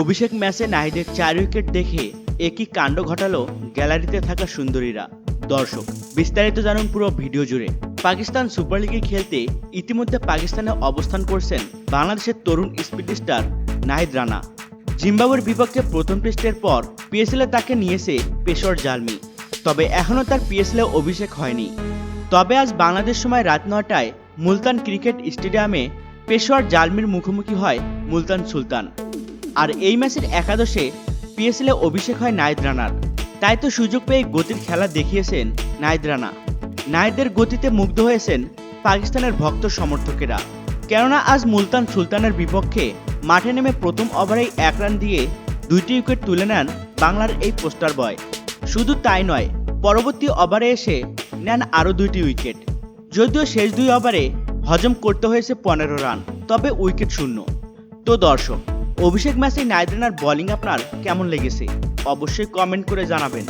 অভিষেক ম্যাচে নাহিদের চার উইকেট দেখে একই কাণ্ড ঘটালো গ্যালারিতে থাকা সুন্দরীরা। দর্শক, বিস্তারিত জানুন পুরো ভিডিও জুড়ে। পাকিস্তান সুপার লিগে খেলতে ইতিমধ্যে পাকিস্তানে অবস্থান করছেন বাংলাদেশের তরুণ স্পিড স্টার নাহিদ রানা। জিম্বাবুয়ের বিপক্ষে প্রথম টেস্টের পর পিএসএলে তাকে নিয়েছে পেশর জালমি তবে এখনও তার পিএসএলে অভিষেক হয়নি। তবে আজ বাংলাদেশ সময় রাত নটায় মুলতান ক্রিকেট স্টেডিয়ামে পেশোয়ার জালমির মুখোমুখি হয় মুলতান সুলতান। আর এই ম্যাচের একাদশে পিএসএলে অভিষেক হয় নাইদ রানার। তাই তো সুযোগ পেয়ে গতির খেলা দেখিয়েছেন নাইদ রানা। নাইদের গতিতে মুগ্ধ হয়েছেন পাকিস্তানের ভক্ত সমর্থকেরা। কেননা আজ মুলতান সুলতানের বিপক্ষে মাঠে নেমে প্রথম ওভারেই এক রান দিয়ে দুইটি উইকেট তুলে নেন বাংলার এই পোস্টার বয়। শুধু তাই নয়, পরবর্তী ওভারে এসে নেন আরও দুইটি উইকেট। যদিও শেষ দুই ওভারে হজম করতে হয়েছে পনেরো রান, তবে উইকেট শূন্য। তো দর্শক, অভিষেক ম্যাচে নাইট রানার বোলিং আপনার কেমন লেগেছে? অবশ্যই কমেন্ট করে জানাবেন।